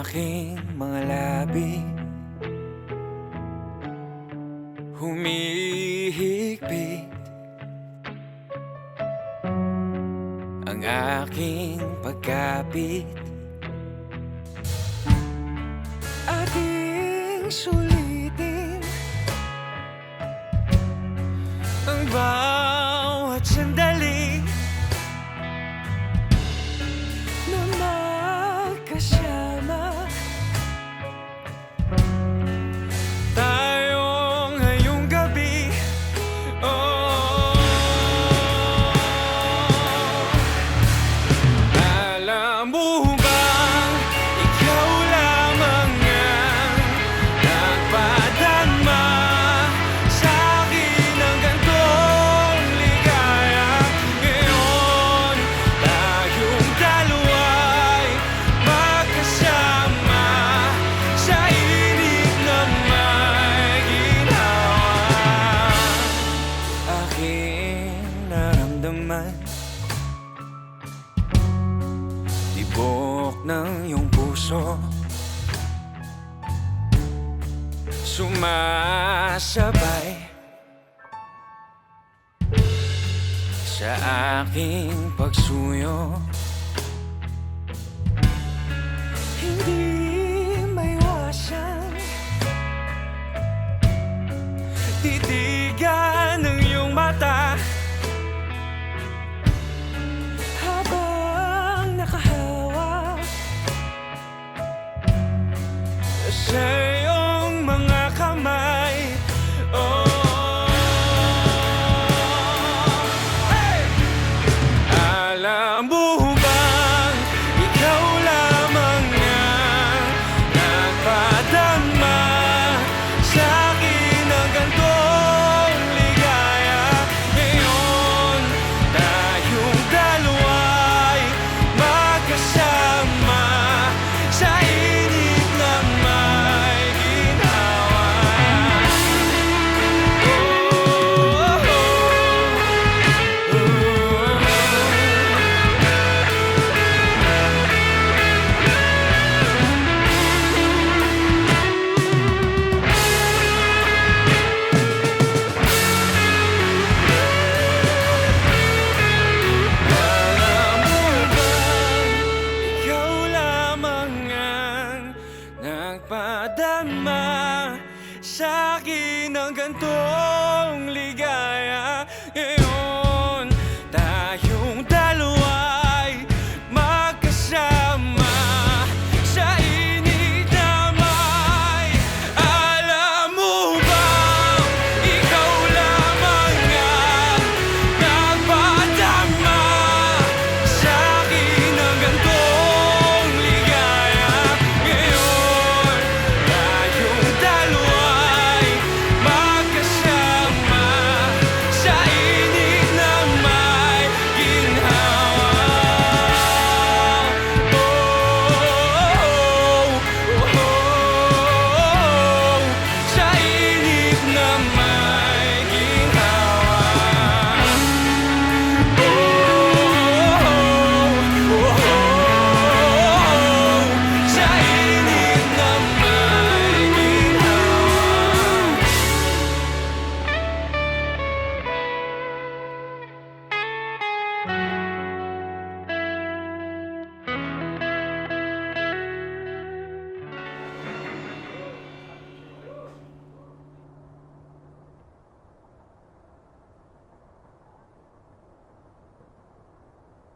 aking mga labi. Humihigpit Ang aking pagkapit. Ating sulitin Ang bawat sandali tambor. Ng iyong puso. Sumasabay Sa aking pagsuyo Nagpadama sa akin ang gantong ligay